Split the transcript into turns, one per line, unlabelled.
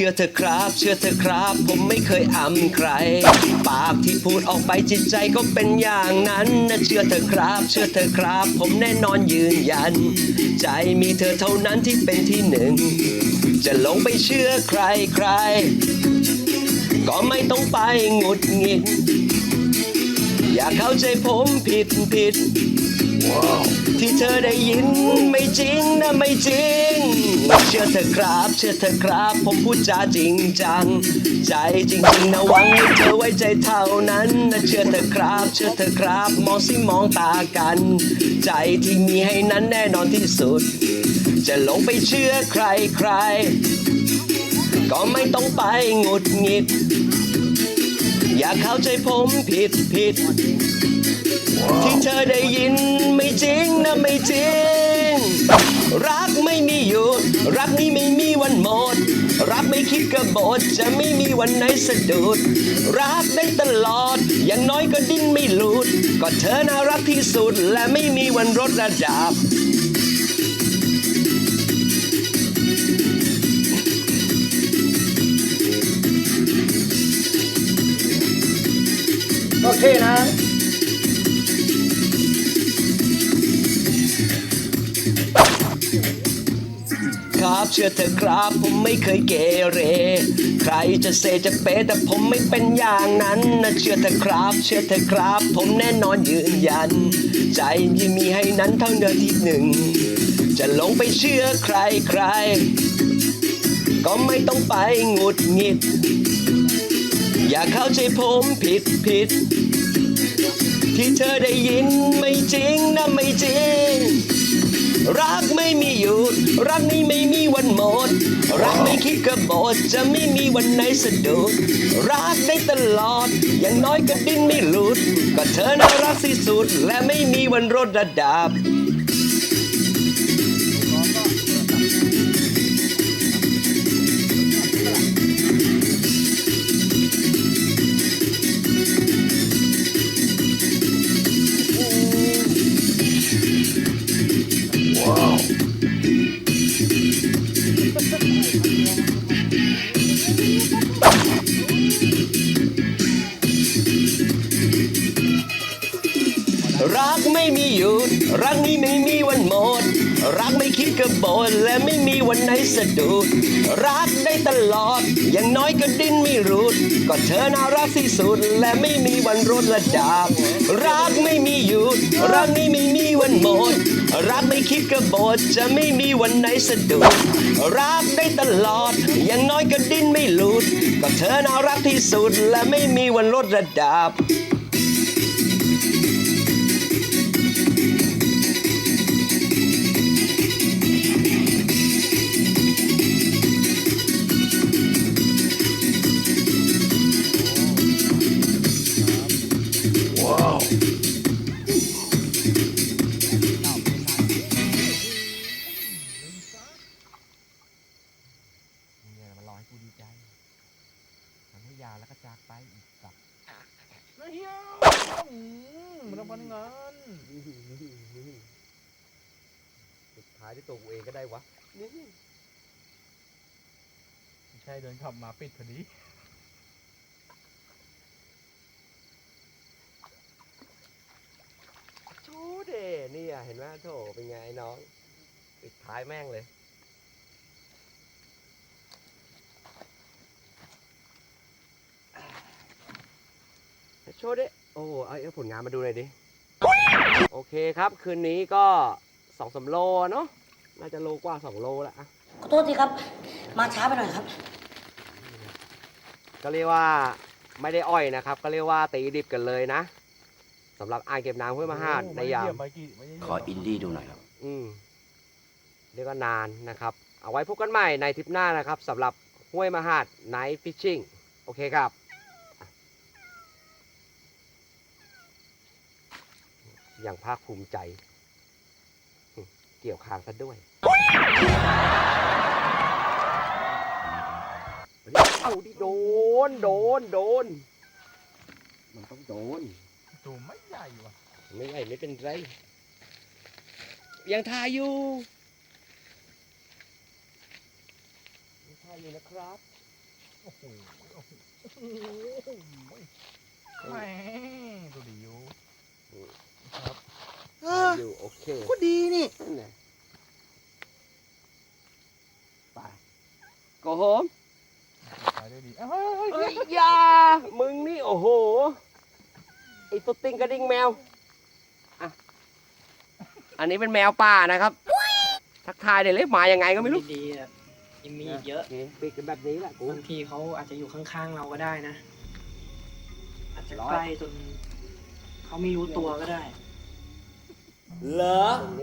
เชื่อเถอครับ เชื่อเถอครับ ผมไม่เคยอำใคร ปากที่พูดออกไปจิตใจก็เป็นอย่างนั้นนะเชื่อเถอครับ เชื่อเถอครับ ผมแน่นอนยืนยัน ใจมีเธอเท่านั้นที่เป็นที่หนึ่ง จะลงไปเชื่อใครใคร ก็ไม่ต้องไปหงุดหงิด อย่าเข้าใจผมผิดผิด ที่เธอได้ยินไม่จริงนะไม่จริง เชื่อเถอครับ เชื่อเถอครับ ผมพูดจาจริงจัง ใจจริงๆนะหวังให้เธอไว้ใจเท่านั้นนะเชื่อเถอครับ เชื่อเถอครับ มองสิมองตากัน ใจที่มีให้นั้นแน่นอนที่สุด จะลงไปเชื่อใครใคร ก็ไม่ต้องไปหงุดหงิด อย่าเข้าใจผมผิดผิด ที่เธอได้ยินไม่จริงนะไม่จริง รักไม่มีหยุดรักนี้ไม่มีวันหมด รักไม่คิดกบฏจะไม่มีวันไหนสะดุด รักได้ตลอด อย่างน้อยก็ดิ้นไม่หลุด ก็เธอน่ารักที่สุดและไม่มีวันลดระดับ
โอเคนะ
เชื่อเถอครับ ผมไม่เคยเกเร ใครจะเซจะเปแต่ผมไม่เป็นอย่างนั้นนะเชื่อเถอครับ เชื่อเถอครับ ผมแน่นอนยืนยัน ใจที่มีให้นั้นเท่าเดิมที่หนึ่ง จะลงไปเชื่อใครใคร ก็ไม่ต้องไปหงุดหงิด อย่าเข้าใจผมผิดผิด ที่เธอได้ยินไม่จริงนะไม่จริง รักไม่มีหยุด รักนี้ไม่มีวันหมด รักไม่คิดกระบดจะไม่มีวันไหนสะดุด รักได้ตลอด อย่างน้อยก็ดิ้นไม่หลุด ก็เธอน่ารักที่สุด และไม่มีวันลดระดับ รักไม่มีหยุด รักนี้ไม่มีวันหมด รักไม่คิดกระบฏและไม่มีวันไหนสะดุด รักได้ตลอด อย่างน้อยก็ดิ้นไม่รุด ก็เธอน่ารักที่สุด และไม่มีวันลดระดับ รักไม่มีหยุด รักนี้ไม่มีวันหมด รักไม่คิดกบฏจะไม่มีวันไหนสะดุด รักได้ตลอด อย่างน้อยก็ดิ้นไม่หลุด ก็เธอน่ารักที่สุดและไม่มีวันลดระดับา
แล้วก็จากไปอีกสับ
นะเฮียมรางวัลเงิน
สุดท้ายที่ตัวกูเองก็ได้วะ
ใช่เดินขับมาปิดพอดี
ชูเดนี่อะเห็นไหมโถเป็นไงน้องปิดท้ายแม่งเลย โชว์ดิโอ้เอาเอาผลงานมาดูหน่อยดิ โอเคครับ คืนนี้ก็สองสามโลเนาะ น่าจะโลกว่าสองโลละอะ
ขอโทษทีครับ มาช้าไปหน่อยครับ
ก็เรียกว่าไม่ได้อ้อยนะครับ ก็เรียกว่าตีดิบกันเลยนะสำหรับอ่างเก็บน้ำห้วยมหาดในยาม
ไปกี่ไม่ได้
ขออินดี้ดูหน่อยครับ
อืมเรียกว่านานนะครับ เอาไว้พบกันใหม่ในทริปหน้านะครับสำหรับห้วยมหาดไนท์ฟิชชิ่ง โอเคครับ อย่างภาคภูมิใจอืมเกี่ยวคางซะด้วยเอาดิโดน โดน โดน มันต้องโดน
ตัวไม่ใหญ่ว่ะ
ไม่ใหญ่ไม่เป็นไร ยังทายอยู่ยังทายอยู่นะครับ
โอ้โหโอ้โหโอ้โหแหมตัวดีอยู่ครับ
เออ
อยู่ โอเค
ก็ดีนี่
นั่นแหละไปโกโฮม
ไปได้ดีเฮ้ยเฮ้ย
เอ้ยอยามึงนี่โอ้โหไอตัวติงกระดิ่งแมวอะอันนี้เป็นแมวป่านะครับ ทักทายเดี๋ยวเลยมายังไงก็ไม่รู้
ดีๆอะยังมีอีกเยอะ
โอเคปิดกันแบบนี้แหละกู
บางทีเขาอาจจะอยู่ข้างๆเราก็ได้นะ อาจจะ
ร้อย
ใกล้จนเขาไม่รู้ตัวก็ได้
เหรอ